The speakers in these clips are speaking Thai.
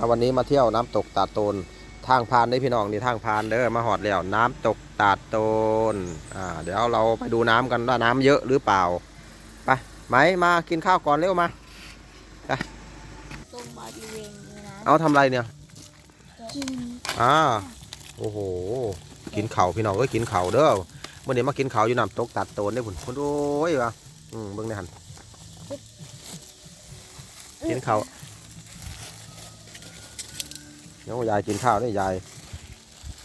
เอาวันนี้มาเที่ยวน้ำตกตาดโตน ทางพานได้พี่น้องนี่ทางพานเด้อมาหอดแล้วน้ำตกตาดโตนอ่าเดี๋ยวเราไปดูน้ำกันว่าน้ำเยอะหรือเปล่าไปไหมมากินข้าวก่อนเร็วมาตรงบริเวณนี้นะเอาทำไรเนี่ยกินอ่าโอ้โหกินเข่าวพี่น้องก็กินเข่าวเด้อเมื่อนี้มากินเข่าวอยู่น้ำตกตัดโตนได้ผุนคุณโอ้ยวะอืมเบิ่งในหันกินเข่า วเดี๋ยวยายกินข้าวนี่ยาย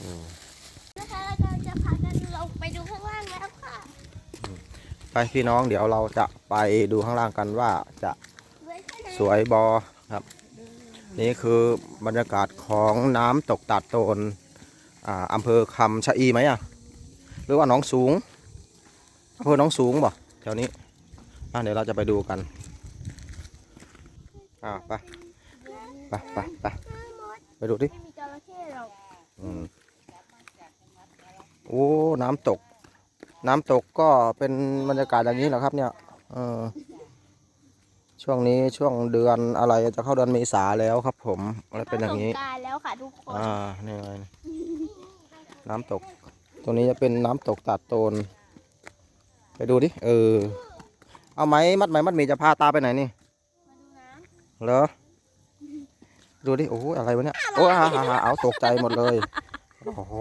อืมนะคะเราก็จะพากันลงไปดูข้างล่างแล้วค่ะไปพี่น้องเดี๋ยวเราจะไปดูข้างล่างกันว่าจะเว้ยข้างในสวยบอครับ นี่คือบรรยากาศของน้ำตกตัดโตนอ่าอำเภอคำชะอีไหมอะหรือว่าหน้องสูงอำเภอหน้องสูงบ่แถวนี้อะเดี๋ยวเราจะไปดูกันอ่าไปไปไปไป ไปดูดิไม่มีจระเข้หรอกอืมโอ้น้ำตก น้ำตกก็เป็นบรรยากาศอย่างนี้แหละครับ เนี่ยเออช่วงนี้ช่วงเดือนอะไรจะเข้าเดือนเมษาแล้วครับ ผมแล้วเป็นอย่างนี้สงกรารแล้วค่ะทุกคน อ่านี่ไงน้ำตก ตรงนี้จะเป็นน้ำตกตัดโตน ไปดูดิ เออ เอาไหมมัดไหมมัดหมีจะพาตาไปไหนนี่ มาดูน้เหรอ ดูดิ โอ้โหอะไรวะเนี่ย โอ้หาหาหาเอาตกใจหมดเลย โอ้โห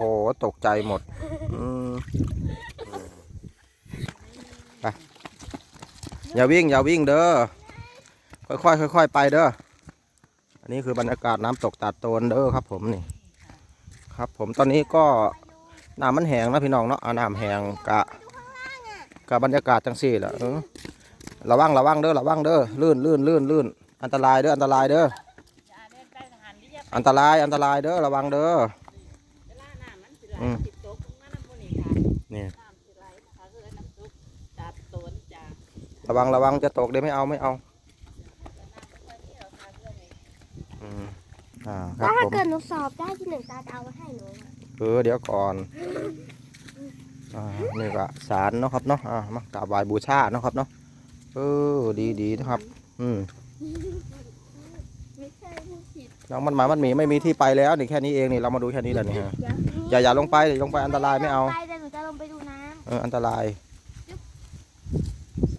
ตกใจหมดอืมไปอย่าวิ่งอย่าวิ่งเด้อ ค่อยๆค่อยๆไปเด้อ อันนี้คือบรรยากาศน้ำตกตัดโตนเด้อครับ ผมนี่ ครับ ผมตอนนี้ก็น้ำมันแห้งนะพี่น้องเนาะน้ำแห้งกะกะบรรยากาศจังสี่แหละเระวังระวังเด้อระวังเด้อลื่นลื่นลื่นลื่นอันตรายเด้ออันตรายเด้อ อันตรายอันตรายเด้อระวังเด้ออืมนี่ระวังระวังจะตกเดี๋ยวไม่เอาไม่เอาอืมอ่าำครับถ้าผมเกิดหนูสอบได้ที่หนึ่งตาจะเอาไว้ให้หนูเออเดี๋ยวก่อนอ่านี่ก็สารเนาะครับเนาะอ่ามากราบไหว้บูชาเนาะครับเนาะเออดีดีนะครับ อืมไม่ใช่ผู้ผิด น้องมันหมายมันมีไม่มีที่ไปแล้วนี่แค่นี้เองนี่เรามาดูแค่นี้แหละนี่ฮะอย่าอย่าลงไปอย่าลงไปอันตรายไม่เอาไปแต่หนูจะลงไปดูน้เอออันตราย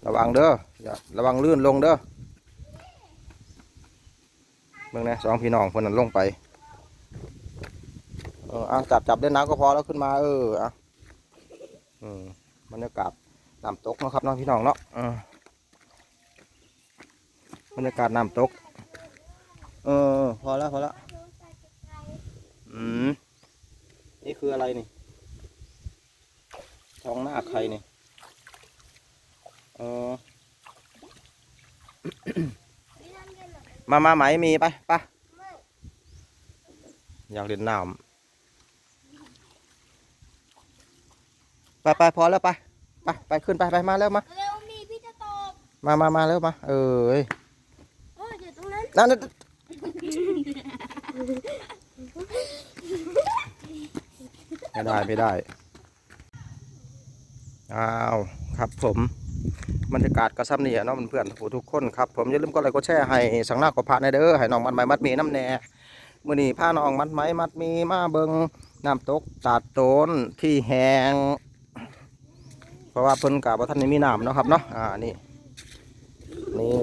ระวังเด้ออย่าระวังลื่นลงเด้อเบิ่งนะสองพี่น้องคนนั้นลงไปเอออะจับจับเล่นน้ำก็พอแล้วขึ้นมาเอออะอืมบรรยากาศน้ำตกเนาะครับเน้องพี่น้องเนาะเออบรรยากาศน้ำตก เออ พอแล้วพอแล้วำอืม นี่คืออะไรนี่ท้องหน้าใครนี่เออ มามาไหมมีไปไปอยากเล่นน้ำไปไปพอแล้วไปไปไปขึ้นไปไปมาแล้วมา เร็วมีพี่จะตกมามามาแล้วมา เออเอ้ยโอ้ยอยู่ตรงนั้นนั่นนั่น ไม่ได้ไม่ได้อ้าวครับผมบรรยากาศกระซับนี่เนาะเพื่อนๆทุกคนครับผมอย่าลืมกดไลค์กดแชร์ให้สังหน้ากับพระในเด้อให้น้องมันไม้มัดมีน้ำแน่มื่อนี้พาน้องมัดไม้มัดมีมาเบิงน้ำตกตาดโตนที่แหงเพราะว่าเพิ่นกับว่าท่านนี้มีน้ำเนาะครับเนาะอ่านี่นี่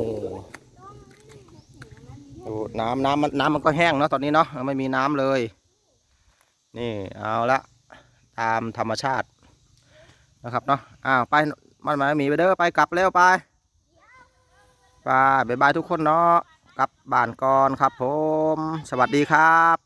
ดูน้ำน้ำมันน้ำมันก็แห้งเนาะตอนนี้เนาะไม่มีน้ำเลย นี่เอาละตามธรรมชาตินะครับเนาะอ้าวไปมันมาหมีไปเด้อไปกลับเร็วไปไปบ๊ายบายทุกคนเนาะกลับบ้านก่อนครับผม สวัสดีครับ